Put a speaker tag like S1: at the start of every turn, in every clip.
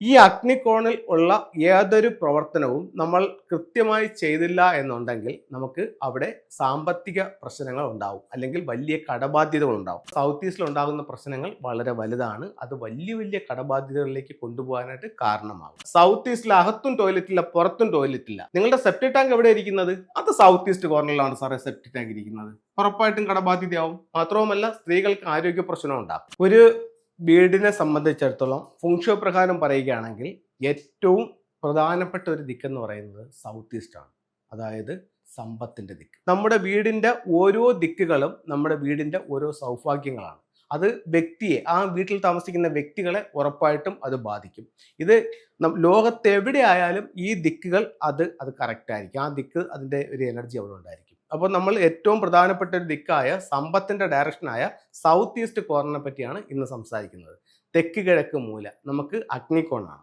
S1: ഈ അഗ്നികോണിൽ ഉള്ള ഏതൊരു പ്രവർത്തനവും നമ്മൾ കൃത്യമായി ചെയ്തില്ല എന്നുണ്ടെങ്കിൽ നമുക്ക് അവിടെ സാമ്പത്തിക പ്രശ്നങ്ങൾ ഉണ്ടാവും അല്ലെങ്കിൽ വലിയ കടബാധ്യതകൾ ഉണ്ടാവും. സൗത്ത് ഈസ്റ്റിൽ ഉണ്ടാകുന്ന പ്രശ്നങ്ങൾ വളരെ വലുതാണ്. അത് വലിയ വലിയ കടബാധ്യതകളിലേക്ക് കൊണ്ടുപോകാനായിട്ട് കാരണമാകും. സൗത്ത് ഈസ്റ്റിൽ അകത്തും ടോയ്ലറ്റ് ഇല്ല പുറത്തും ടോയ്ലറ്റ് ഇല്ല. നിങ്ങളുടെ സെപ്റ്റി ടാങ്ക് എവിടെ ഇരിക്കുന്നത്? അത് സൗത്ത് ഈസ്റ്റ് കോർണറിലാണ് സാറേ സെപ്റ്റി ടാങ്ക് ഇരിക്കുന്നത്. ഉറപ്പായിട്ടും കടബാധ്യതയാവും. മാത്രവുമല്ല സ്ത്രീകൾക്ക് ആരോഗ്യ പ്രശ്നം ഉണ്ടാകും. ഒരു വീടിനെ സംബന്ധിച്ചിടത്തോളം ഫുങ്ഷോ പ്രകാരം പറയുകയാണെങ്കിൽ ഏറ്റവും പ്രധാനപ്പെട്ട ഒരു ദിക്കെന്ന് പറയുന്നത് സൗത്ത് ഈസ്റ്റ് ആണ്. അതായത് സമ്പത്തിന്റെ ദിക്ക്. നമ്മുടെ വീടിന്റെ ഓരോ ദിക്കുകളും നമ്മുടെ വീടിന്റെ ഓരോ സൗഭാഗ്യങ്ങളാണ്. അത് വ്യക്തിയെ ആ വീട്ടിൽ താമസിക്കുന്ന വ്യക്തികളെ ഉറപ്പായിട്ടും അത് ബാധിക്കും. ഇത് ലോകത്തെവിടെ ആയാലും ഈ ദിക്കുകൾ അത് അത് കറക്റ്റ് ആയിരിക്കും. ആ ദിക്ക് അതിന്റെ ഒരു എനർജി അവിടെ ഉണ്ടായിരിക്കും. അപ്പോൾ നമ്മൾ ഏറ്റവും പ്രധാനപ്പെട്ട ഒരു ദിക്കായ സമ്പത്തിന്റെ ഡയറക്ഷനായ സൗത്ത് ഈസ്റ്റ് കോർണറിനെ പറ്റിയാണ് ഇന്ന് സംസാരിക്കുന്നത്. തെക്ക് കിഴക്ക് മൂല. നമുക്ക് അഗ്നികോണാണ്.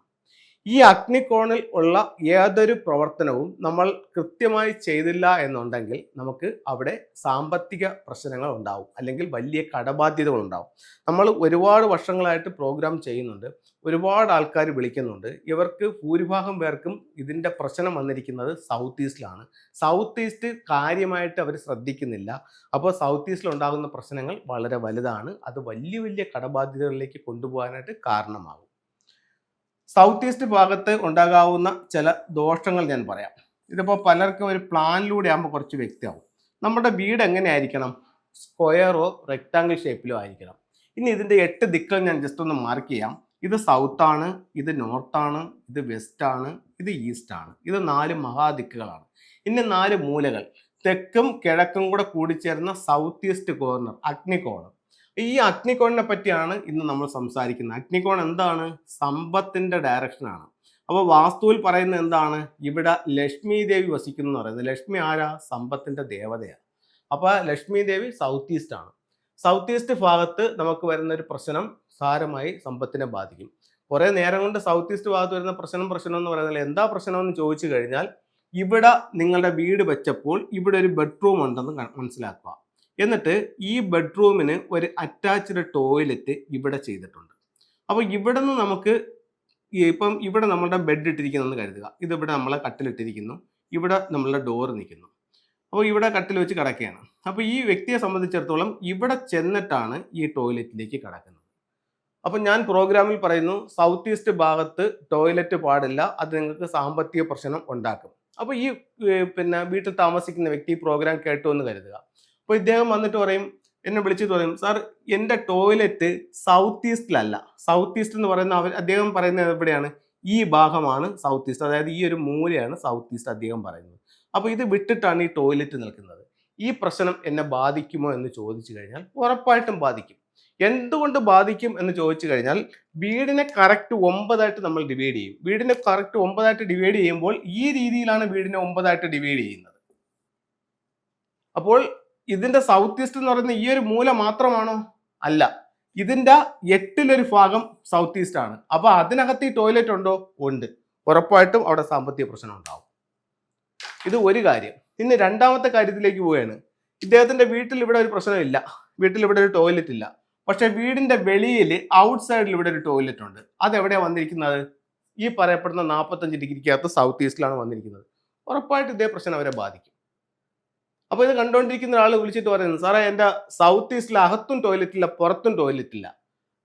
S1: ഈ അഗ്നികോണിൽ ഉള്ള ഏതൊരു പ്രവർത്തനവും നമ്മൾ കൃത്യമായി ചെയ്തില്ല എന്നുണ്ടെങ്കിൽ നമുക്ക് അവിടെ സാമ്പത്തിക പ്രശ്നങ്ങൾ ഉണ്ടാവും. അല്ലെങ്കിൽ വലിയ കടബാധ്യതകൾ ഉണ്ടാവും. നമ്മൾ ഒരുപാട് വർഷങ്ങളായിട്ട് പ്രോഗ്രാം ചെയ്യുന്നുണ്ട്. ഒരുപാട് ആൾക്കാർ വിളിക്കുന്നുണ്ട്. ഇവർക്ക് ഭൂരിഭാഗം പേർക്കും ഇതിന്റെ പ്രശ്നം വന്നിരിക്കുന്നത് സൗത്ത് ഈസ്റ്റിലാണ് സൗത്ത് ഈസ്റ്റ് കാര്യമായിട്ട് അവർ ശ്രദ്ധിക്കുന്നില്ല. അപ്പോൾ സൗത്ത് ഈസ്റ്റിൽ ഉണ്ടാകുന്ന പ്രശ്നങ്ങൾ വളരെ വലുതാണ്. അത് വലിയ വലിയ കടബാധ്യതകളിലേക്ക് കൊണ്ടുപോകാനായിട്ട് കാരണമാകും. സൗത്ത് ഈസ്റ്റ് ഭാഗത്ത് ഉണ്ടാകാവുന്ന ചില ദോഷങ്ങൾ ഞാൻ പറയാം. ഇതിപ്പോൾ പലർക്കും ഒരു പ്ലാനിലൂടെ ആകുമ്പോൾ കുറച്ച് വ്യക്തമാവും. നമ്മുടെ വീട് എങ്ങനെ ആയിരിക്കണം സ്ക്വയറോ റെക്റ്റാങ്കിൾ ഷേപ്പിലോ ആയിരിക്കണം. ഇനി ഇതിന്റെ എട്ട് ദിക്കുകൾ ഞാൻ ജസ്റ്റ് ഒന്ന് മാർക്ക് ചെയ്യാം. ഇത് സൗത്ത് ആണ് ഇത് നോർത്ത് ആണ് ഇത് വെസ്റ്റ് ആണ് ഇത് ഈസ്റ്റ് ആണ് ഇത് നാല് മഹാദിക്കുകളാണ്. ഇനി നാല് മൂലകൾ. തെക്കും കിഴക്കും കൂടെ കൂടിച്ചേർന്ന സൗത്ത് ഈസ്റ്റ് കോർണർ അഗ്നികോണം. ഈ അഗ്നികോണിനെ പറ്റിയാണ് ഇന്ന് നമ്മൾ സംസാരിക്കുന്നത്. അഗ്നികോൺ എന്താണ്? സമ്പത്തിന്റെ ഡയറക്ഷനാണ് അപ്പോൾ വാസ്തുവിൽ പറയുന്നത് എന്താണ്? ഇവിടെ ലക്ഷ്മി ദേവി വസിക്കുന്നു എന്ന് പറയുന്നത്. ലക്ഷ്മി ആരാ? സമ്പത്തിന്റെ ദേവതയാണ്. അപ്പോൾ ലക്ഷ്മി ദേവി സൗത്ത് ഈസ്റ്റ് ആണ്. സൗത്ത് ഈസ്റ്റ് ഭാഗത്ത് നമുക്ക് വരുന്ന ഒരു പ്രശ്നം സാരമായി സമ്പത്തിനെ ബാധിക്കും. കുറേ നേരം കൊണ്ട് സൗത്ത് ഈസ്റ്റ് ഭാഗത്ത് വരുന്ന പ്രശ്നം പ്രശ്നം എന്ന് പറയുന്നത് എന്താ പ്രശ്നം എന്ന് ചോദിച്ചു കഴിഞ്ഞാൽ ഇവിടെ നിങ്ങളുടെ വീട് വെച്ചപ്പോൾ ഇവിടെ ഒരു ബെഡ്റൂം ഉണ്ടെന്ന് മനസ്സിലാക്കുക. എന്നിട്ട് ഈ ബെഡ്റൂമിന് ഒരു അറ്റാച്ച്ഡ് ടോയ്ലറ്റ് ഇവിടെ ചെയ്തിട്ടുണ്ട്. അപ്പോൾ ഇവിടെ നിന്ന് നമുക്ക് ഇപ്പം ഇവിടെ നമ്മളുടെ ബെഡ് ഇട്ടിരിക്കുന്നെന്ന് കരുതുക. ഇത് ഇവിടെ നമ്മളെ കട്ടിലിട്ടിരിക്കുന്നു. ഇവിടെ നമ്മളുടെ ഡോർ നിൽക്കുന്നു. അപ്പോൾ ഇവിടെ കട്ടിൽ വെച്ച് കിടക്കുകയാണ്. അപ്പോൾ ഈ വ്യക്തിയെ സംബന്ധിച്ചിടത്തോളം ഇവിടെ ചെന്നിട്ടാണ് ഈ ടോയ്ലറ്റിലേക്ക് കിടക്കുന്നത്. അപ്പം ഞാൻ പ്രോഗ്രാമിൽ പറയുന്നു സൗത്ത് ഈസ്റ്റ് ഭാഗത്ത് ടോയ്ലറ്റ് പാടില്ല അത് നിങ്ങൾക്ക് സാമ്പത്തിക പ്രശ്നം ഉണ്ടാക്കും. അപ്പോൾ ഈ പിന്നെ വീട്ടിൽ താമസിക്കുന്ന വ്യക്തി പ്രോഗ്രാം കേട്ടു എന്ന് കരുതുക. അപ്പോൾ ഇദ്ദേഹം വന്നിട്ട് പറയും എന്നെ വിളിച്ചിട്ട് പറയും സാർ എന്റെ ടോയ്ലറ്റ് സൗത്ത് ഈസ്റ്റിലല്ല സൗത്ത് ഈസ്റ്റ് എന്ന് പറയുന്ന അവർ അദ്ദേഹം പറയുന്നത് എവിടെയാണ്? ഈ ഭാഗമാണ് സൗത്ത് ഈസ്റ്റ് അതായത് ഈ ഒരു മൂലയാണ് സൗത്ത് ഈസ്റ്റ് അദ്ദേഹം പറയുന്നത്. അപ്പോൾ ഇത് വിട്ടിട്ടാണ് ഈ ടോയ്ലറ്റ് നിൽക്കുന്നത്. ഈ പ്രശ്നം എന്നെ ബാധിക്കുമോ എന്ന് ചോദിച്ചു കഴിഞ്ഞാൽ ഉറപ്പായിട്ടും ബാധിക്കും. എന്തുകൊണ്ട് ബാധിക്കും എന്ന് ചോദിച്ചു കഴിഞ്ഞാൽ വീടിനെ കറക്റ്റ് ഒമ്പതായിട്ട് നമ്മൾ ഡിവൈഡ് ചെയ്യും. വീടിനെ കറക്റ്റ് ഒമ്പതായിട്ട് ഡിവൈഡ് ചെയ്യുമ്പോൾ ഈ രീതിയിലാണ് വീടിനെ ഒമ്പതായിട്ട് ഡിവൈഡ് ചെയ്യുന്നത്. അപ്പോൾ ഇതിന്റെ സൗത്ത് ഈസ്റ്റ് എന്ന് പറയുന്ന ഈ ഒരു മൂല മാത്രമാണോ? അല്ല. ഇതിന്റെ എട്ടിലൊരു ഭാഗം സൗത്ത് ഈസ്റ്റ് ആണ്. അപ്പൊ അതിനകത്ത് ഈ ടോയ്ലറ്റ് ഉണ്ടോ? ഉണ്ട്. ഉറപ്പായിട്ടും അവിടെ സാമ്പത്തിക പ്രശ്നം ഉണ്ടാവും. ഇത് ഒരു കാര്യം. ഇനി രണ്ടാമത്തെ കാര്യത്തിലേക്ക് പോവുകയാണ്. ഇദ്ദേഹത്തിന്റെ വീട്ടിൽ ഇവിടെ ഒരു പ്രശ്നമില്ല. വീട്ടിൽ ഇവിടെ ഒരു ടോയ്ലറ്റ് ഇല്ല. പക്ഷെ വീടിന്റെ വെളിയിൽ ഔട്ട് സൈഡിൽ ഇവിടെ ഒരു ടോയ്ലറ്റ് ഉണ്ട്. അതെവിടെയാണ് വന്നിരിക്കുന്നത്? ഈ പറയപ്പെടുന്ന നാൽപ്പത്തഞ്ച് ഡിഗ്രിക്കകത്ത് സൗത്ത് ഈസ്റ്റിലാണ് വന്നിരിക്കുന്നത്. ഉറപ്പായിട്ട് ഇതേ പ്രശ്നം അവരെ ബാധിക്കും. അപ്പൊ ഇത് കണ്ടുകൊണ്ടിരിക്കുന്ന ഒരാൾ വിളിച്ചിട്ട് പറയുന്നത് സാറേ എന്റെ സൗത്ത് ഈസ്റ്റിൽ അകത്തും ടോയ്ലറ്റ് ഇല്ല പുറത്തും ടോയ്ലറ്റ് ഇല്ല.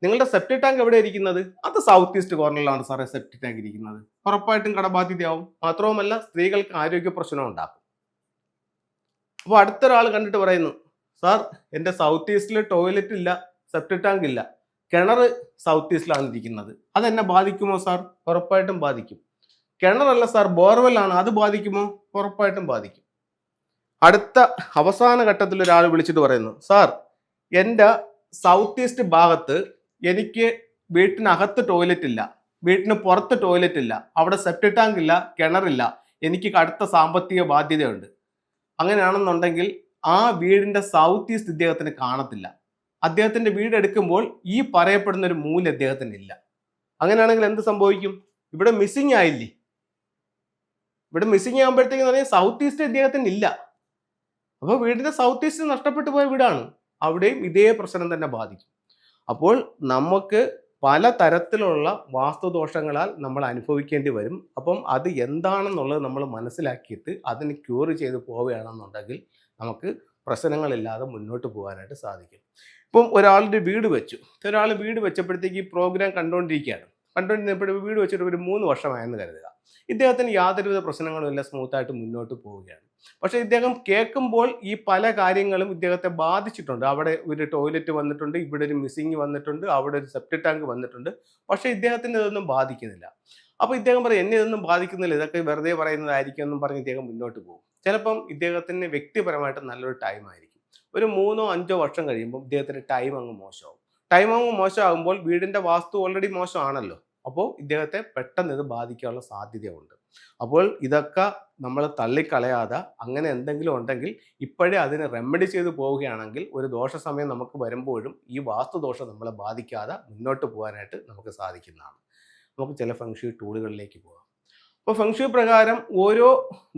S1: നിങ്ങളുടെ സെപ്റ്റി ടാങ്ക് എവിടെ ഇരിക്കുന്നത്? അത് സൗത്ത് ഈസ്റ്റ് കോർണറിലാണ് സാറേ സെപ്റ്റി ടാങ്ക് ഇരിക്കുന്നത്. ഉറപ്പായിട്ടും കടബാധ്യതയാവും. മാത്രവുമല്ല സ്ത്രീകൾക്ക് ആരോഗ്യ പ്രശ്നം ഉണ്ടാക്കും. അപ്പോൾ അടുത്തൊരാൾ കണ്ടിട്ട് പറയുന്നു സാർ എന്റെ സൗത്ത് ഈസ്റ്റിൽ ടോയ്ലറ്റ് ഇല്ല സെപ്റ്റി ടാങ്ക് ഇല്ല. കിണർ സൗത്ത് ഈസ്റ്റിലാണ് ഇരിക്കുന്നത്. അതെന്നെ ബാധിക്കുമോ സാർ ഉറപ്പായിട്ടും ബാധിക്കും. കിണറല്ല സാർ ബോർവെല്ലാണ് അത് ബാധിക്കുമോ? ഉറപ്പായിട്ടും ബാധിക്കും. അടുത്ത അവസാന ഘട്ടത്തിൽ ഒരാൾ വിളിച്ചിട്ട് പറയുന്നു സാർ എന്റെ സൗത്ത് ഈസ്റ്റ് ഭാഗത്ത് എനിക്ക് വീട്ടിനകത്ത് ടോയ്ലറ്റ് ഇല്ല. വീട്ടിന് പുറത്ത് ടോയ്ലറ്റ് ഇല്ല. അവിടെ സെപ്റ്റി ടാങ്ക് ഇല്ല കിണറില്ല എനിക്ക് കടുത്ത സാമ്പത്തിക ബാധ്യതയുണ്ട്. അങ്ങനെയാണെന്നുണ്ടെങ്കിൽ ആ വീടിന്റെ സൗത്ത് ഈസ്റ്റ് ഇദ്ദേഹത്തിന് കാണത്തില്ല. അദ്ദേഹത്തിന്റെ വീട് എടുക്കുമ്പോൾ ഈ പറയപ്പെടുന്ന ഒരു മൂല്യം അദ്ദേഹത്തിന് ഇല്ല അങ്ങനെയാണെങ്കിൽ എന്ത് സംഭവിക്കും? ഇവിടെ മിസ്സിങ് ആയില്ലേ? ഇവിടെ മിസ്സിങ് ആകുമ്പോഴത്തേക്കെന്ന് പറഞ്ഞാൽ സൗത്ത് ഈസ്റ്റ് ഇദ്ദേഹത്തിന് ഇല്ല അപ്പോൾ വീടിന്റെ സൗത്ത് ഈസ്റ്റ് നഷ്ടപ്പെട്ടു പോയ വീടാണ്. അവിടെയും ഇതേ പ്രശ്നം തന്നെ ബാധിക്കും. അപ്പോൾ നമുക്ക് പല തരത്തിലുള്ള വാസ്തുദോഷങ്ങളാൽ നമ്മൾ അനുഭവിക്കേണ്ടി വരും. അപ്പം അത് എന്താണെന്നുള്ളത് നമ്മൾ മനസ്സിലാക്കിയിട്ട് അതിന് ക്യൂർ ചെയ്ത് പോവുകയാണെന്നുണ്ടെങ്കിൽ നമുക്ക് പ്രശ്നങ്ങളില്ലാതെ മുന്നോട്ട് പോകാനായിട്ട് സാധിക്കും. ഇപ്പം ഒരാളുടെ വീട് വെച്ചു. ഒരാൾ വീട് വെച്ചപ്പോഴത്തേക്ക് ഈ പ്രോഗ്രാം കണ്ടുകൊണ്ടിരിക്കുകയാണ് കണ്ടുകൊണ്ടിരുന്നപ്പോഴും വീട് വെച്ചിട്ട് ഒരു മൂന്ന് വർഷമായെന്ന് കരുതുക. ഇദ്ദേഹത്തിന് യാതൊരുവിധ പ്രശ്നങ്ങളും ഇല്ല സ്മൂത്തായിട്ട് മുന്നോട്ട് പോവുകയാണ്. പക്ഷേ ഇദ്ദേഹം കേൾക്കുമ്പോൾ ഈ പല കാര്യങ്ങളും ഇദ്ദേഹത്തെ ബാധിച്ചിട്ടുണ്ട്. അവിടെ ഒരു ടോയ്ലറ്റ് വന്നിട്ടുണ്ട് ഇവിടെ ഒരു മിസ്സിങ് വന്നിട്ടുണ്ട് അവിടെ ഒരു സെപ്റ്റി ടാങ്ക് വന്നിട്ടുണ്ട്. പക്ഷേ ഇദ്ദേഹത്തിന് ഇതൊന്നും ബാധിക്കുന്നില്ല. അപ്പോൾ ഇദ്ദേഹം പറയും എന്നെ ഇതൊന്നും ബാധിക്കുന്നില്ല. ഇതൊക്കെ വെറുതെ പറയുന്നതായിരിക്കും എന്നും പറഞ്ഞ് ഇദ്ദേഹം മുന്നോട്ട് പോകും. ചിലപ്പം ഇദ്ദേഹത്തിന് വ്യക്തിപരമായിട്ട് നല്ലൊരു ടൈം ആയിരിക്കും. ഒരു മൂന്നോ അഞ്ചോ വർഷം കഴിയുമ്പോൾ ഇദ്ദേഹത്തിന്റെ ടൈം അങ്ങ് മോശമാവും. ടൈം അങ്ങ് മോശമാകുമ്പോൾ വീടിന്റെ വാസ്തു ഓൾറെഡി മോശമാണല്ലോ. അപ്പോൾ ഇദ്ദേഹത്തെ പെട്ടെന്ന് ഇത് ബാധിക്കാനുള്ള സാധ്യതയുണ്ട്. അപ്പോൾ ഇതൊക്കെ നമ്മൾ തള്ളിക്കളയാതെ അങ്ങനെ എന്തെങ്കിലും ഉണ്ടെങ്കിൽ ഇപ്പോഴേ അതിനെ റെമഡി ചെയ്ത് പോവുകയാണെങ്കിൽ ഒരു ദോഷ സമയം നമുക്ക് വരുമ്പോഴും ഈ വാസ്തുദോഷം നമ്മളെ ബാധിക്കാതെ മുന്നോട്ട് പോകാനായിട്ട് നമുക്ക് സാധിക്കുന്നതാണ്. നമുക്ക് ചില ഫംഗ്ഷി ടൂളുകളിലേക്ക് പോകാം. അപ്പോൾ ഫെങ്ഷു പ്രകാരം ഓരോ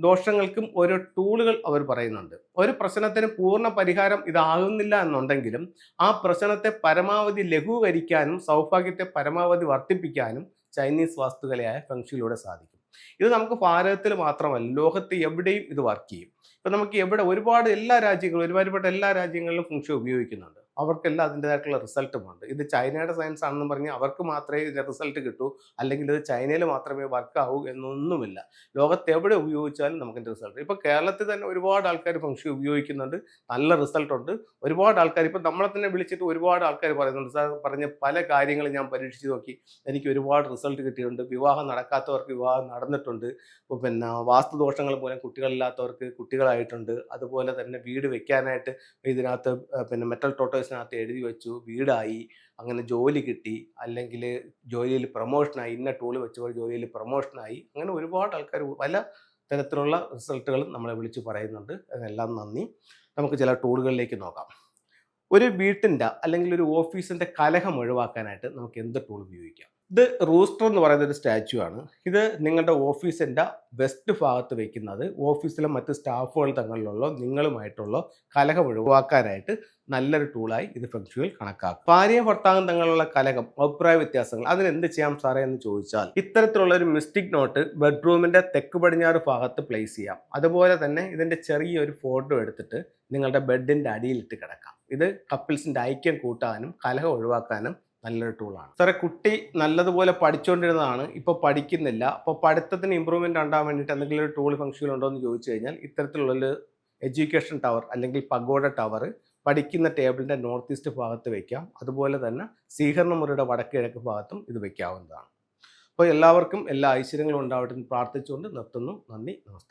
S1: ദോഷങ്ങൾക്കും ഓരോ ടൂളുകൾ അവർ പറയുന്നുണ്ട്. ഒരു പ്രശ്നത്തിന് പൂർണ പരിഹാരം ഇതാകുന്നില്ല എന്നുണ്ടെങ്കിലും ആ പ്രശ്നത്തെ പരമാവധി ലഘൂകരിക്കാനും സൗഭാഗ്യത്തെ പരമാവധി വർദ്ധിപ്പിക്കാനും ചൈനീസ് വാസ്തുകലയായ ഫംഗ്ഷിയിലൂടെ സാധിക്കും. ഇത് നമുക്ക് ഭാരതത്തിൽ മാത്രമല്ല ലോകത്ത് എവിടെയും ഇത് വർക്ക് ചെയ്യും. ഇപ്പം നമുക്ക് എവിടെ ഒരുപാട് എല്ലാ രാജ്യങ്ങളും ഒരുപാട് എല്ലാ രാജ്യങ്ങളിലും ഫെങ്ഷു ഉപയോഗിക്കുന്നുണ്ട്. അവർക്കെല്ലാം അതിന്റെതായിട്ടുള്ള റിസൾട്ടും ഉണ്ട് ഇത് ചൈനയുടെ സയൻസ് ആണെന്ന് പറഞ്ഞ് അവർക്ക് മാത്രമേ ഇതിന്റെ റിസൾട്ട് കിട്ടൂ. അല്ലെങ്കിൽ ഇത് ചൈനയിൽ മാത്രമേ വർക്ക് ആവൂ എന്നൊന്നുമില്ല. ലോകത്ത് എവിടെ ഉപയോഗിച്ചാലും നമുക്ക് റിസൾട്ട് ഇപ്പോൾ കേരളത്തിൽ തന്നെ ഒരുപാട് ആൾക്കാർ ഫംഗ്ഷൻ ഉപയോഗിക്കുന്നുണ്ട്. നല്ല റിസൾട്ടുണ്ട്. ഒരുപാട് ആൾക്കാർ ഇപ്പം നമ്മളെ തന്നെ വിളിച്ചിട്ട് ഒരുപാട് ആൾക്കാർ പറയുന്നുണ്ട്. സാർ പറഞ്ഞ പല കാര്യങ്ങളും ഞാൻ പരീക്ഷിച്ച് നോക്കി. എനിക്ക് ഒരുപാട് റിസൾട്ട് കിട്ടിയിട്ടുണ്ട്. വിവാഹം നടക്കാത്തവർക്ക് വിവാഹം നടന്നിട്ടുണ്ട്. പിന്നെ വാസ്തുദോഷങ്ങൾ മൂലം കുട്ടികളില്ലാത്തവർക്ക് കുട്ടികളായിട്ടുണ്ട്. അതുപോലെ തന്നെ വീട് വെക്കാനായിട്ട് ഇതിനകത്ത് പിന്നെ മെറ്റൽ ടോട്ടേഴ്സിനകത്ത് എഴുതി വെച്ചു വീടായി അങ്ങനെ ജോലി കിട്ടി അല്ലെങ്കിൽ ജോലിയിൽ പ്രൊമോഷനായി ഇന്ന ടൂൾ വെച്ചപ്പോൾ ജോലിയിൽ പ്രൊമോഷനായി അങ്ങനെ ഒരുപാട് ആൾക്കാർ പല തരത്തിലുള്ള റിസൾട്ടുകളും നമ്മളെ വിളിച്ച് പറയുന്നുണ്ട്. അതിനെല്ലാം നന്ദി. നമുക്ക് ചില ടൂളുകളിലേക്ക് നോക്കാം. ഒരു വീട്ടിന്റെ അല്ലെങ്കിൽ ഒരു ഓഫീസിന്റെ കലഹം ഒഴിവാക്കാനായിട്ട് നമുക്ക് എന്ത് ടൂൾ ഉപയോഗിക്കാം? ഇത് റൂസ്റ്റർ എന്ന് പറയുന്ന ഒരു സ്റ്റാച്ചു ആണ്. ഇത് നിങ്ങളുടെ ഓഫീസിന്റെ വെസ്റ്റ് ഭാഗത്ത് വയ്ക്കുന്നത് ഓഫീസിലെ മറ്റ് സ്റ്റാഫുകൾ തങ്ങളിലുള്ള നിങ്ങളുമായിട്ടുള്ള കലഹം ഒഴിവാക്കാനായിട്ട് നല്ലൊരു ടൂളായി ഇത് ഫംഗ്ഷനിൽ കണക്കാക്കും. ഭാര്യ ഭർത്താവും തങ്ങളുള്ള കലഹം അഭിപ്രായ വ്യത്യാസങ്ങൾ അതിനെന്ത് ചെയ്യാം സാറേ എന്ന് ചോദിച്ചാൽ ഇത്തരത്തിലുള്ള ഒരു മിസ്റ്റിക് നോട്ട് ബെഡ്റൂമിന്റെ തെക്ക് പടിഞ്ഞാറ് ഭാഗത്ത് പ്ലേസ് ചെയ്യാം. അതുപോലെ തന്നെ ഇതിന്റെ ചെറിയൊരു ഫോട്ടോ എടുത്തിട്ട് നിങ്ങളുടെ ബെഡിന്റെ അടിയിലിട്ട് കിടക്കാം. ഇത് കപ്പിൾസിന്റെ ഐക്യം കൂട്ടാനും കലഹം ഒഴിവാക്കാനും നല്ലൊരു ടൂളാണ് സാറേ കുട്ടി നല്ലതുപോലെ പഠിച്ചുകൊണ്ടിരുന്നതാണ് ഇപ്പോൾ പഠിക്കുന്നില്ല. അപ്പോൾ പഠിത്തത്തിന് ഇമ്പ്രൂവ്മെന്റ് ഉണ്ടാകാൻ വേണ്ടിയിട്ട് എന്തെങ്കിലും ഒരു ടൂൾ ഫംഗ്ഷൻ ഉണ്ടോ എന്ന് ചോദിച്ചു കഴിഞ്ഞാൽ ഇത്തരത്തിലുള്ളൊരു എഡ്യൂക്കേഷൻ ടവർ അല്ലെങ്കിൽ പഗോഡ ടവർ പഠിക്കുന്ന ടേബിളിന്റെ നോർത്ത് ഈസ്റ്റ് ഭാഗത്ത് വയ്ക്കാം അതുപോലെ തന്നെ സ്വീകരണ മുറിയുടെ വടക്ക് കിഴക്ക് ഭാഗത്തും ഇത് വയ്ക്കാവുന്നതാണ് അപ്പോൾ എല്ലാവർക്കും എല്ലാ ഐശ്വര്യങ്ങളും ഉണ്ടാവട്ടെ എന്ന് പ്രാർത്ഥിച്ചുകൊണ്ട് നിർത്തുന്നു. നന്ദി നമസ്തേ